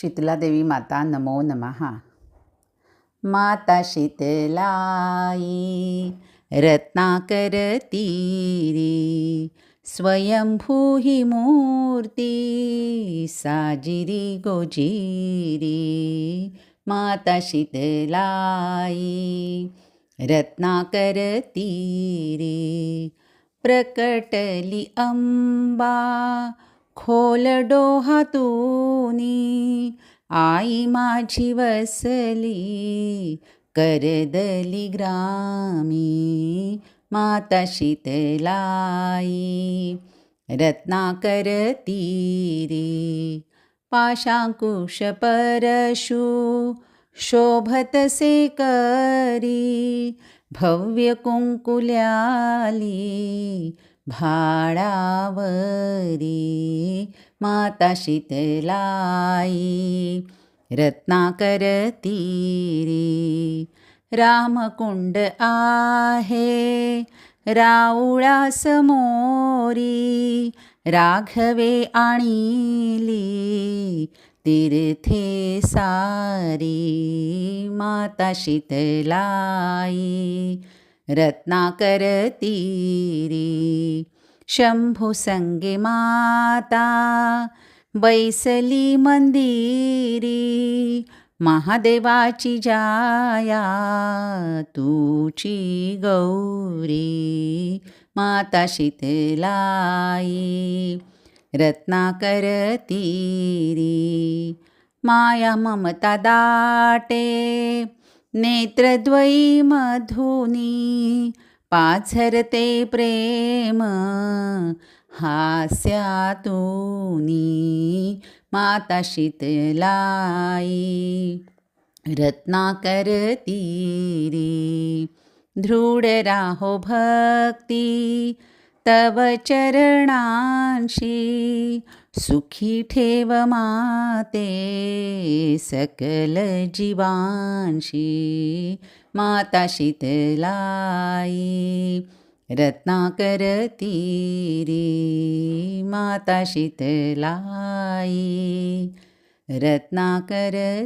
शीतलादेवी माता नमो नमः. माता शीतलाई रत्नाकर तीरी स्वयंभूही मूर्ती साजिरी गोजिरी. माता शीतलाई रत्नाकर तीरी प्रकटली अंबा खोल डोहातूनी आई माझी वसली करदली ग्रामी माता शीतलाई रत्नाकर तीरी पाशांकुश परशु शोभतसे करी भव्य कुंकुल्याली भाडावरी माता शीतलाई रत्नाकर तीरी रामकुंड आहे राऊळा समोरी राघवे आणिली तीर्थे सारी माता शीतलाई. रत्नाकर तीरी शंभू संगे माता बैसली मंदिरी महादेवाची जाया तुची गौरी माता शीतलाई रत्नाकरतीरी माया ममता दाटे नेत्रद्वयी मधुनी पाझरते प्रेम हास्यातूनी माता शीतलाई रत्नाकर तीरी दृढ राहो भक्ती तव चरणांशी सुखीठेव माते सकलजिवांशी माता शीतलायी रत्नाकरती माता शीतलाय रत्नाकरतिरे